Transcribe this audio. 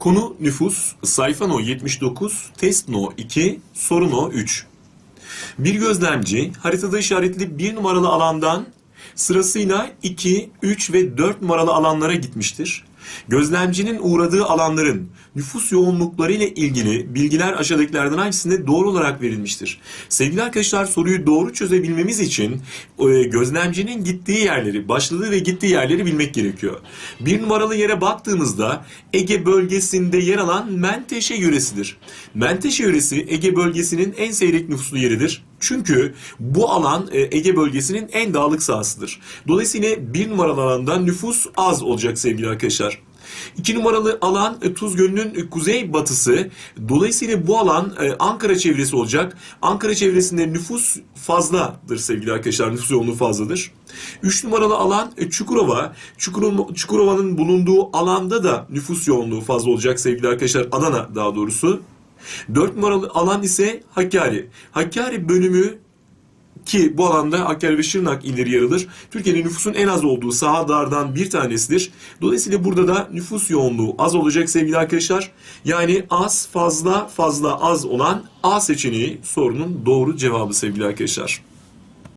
Konu nüfus, sayfa no 79, test no 2, soru no 3. Bir gözlemci haritada işaretli bir numaralı alandan sırasıyla 2, 3 ve 4 numaralı alanlara gitmiştir. Gözlemcinin uğradığı alanların nüfus yoğunlukları ile ilgili bilgiler aşağıdakilerden hangisinde doğru olarak verilmiştir? Sevgili arkadaşlar soruyu doğru çözebilmemiz için e, gözlemcinin gittiği yerleri, başladığı ve gittiği yerleri bilmek gerekiyor. Bir numaralı yere baktığımızda Ege bölgesinde yer alan Menteşe yöresidir. Menteşe yöresi Ege bölgesinin en seyrek nüfuslu yeridir. Çünkü bu alan e, Ege bölgesinin en dağlık sahasıdır. Dolayısıyla bir numaralı alanda nüfus az olacak sevgili arkadaşlar. İki numaralı alan e, Tuz Gölü'nün kuzey batısı. Dolayısıyla bu alan e, Ankara çevresi olacak. Ankara çevresinde nüfus fazladır sevgili arkadaşlar. Nüfus yoğunluğu fazladır. Üç numaralı alan Çukurova. Çukurova- Çukurova'nın bulunduğu alanda da nüfus yoğunluğu fazla olacak sevgili arkadaşlar. Adana daha doğrusu. 4 numaralı alan ise Hakkari. Hakkari bölümü ki bu alanda Hakkari ve Şırnak illeri yer alır. Türkiye'nin nüfusun en az olduğu sahalardan bir tanesidir. Dolayısıyla burada da nüfus yoğunluğu az olacak sevgili arkadaşlar. Yani az, fazla, fazla, az olan A seçeneği sorunun doğru cevabı sevgili arkadaşlar.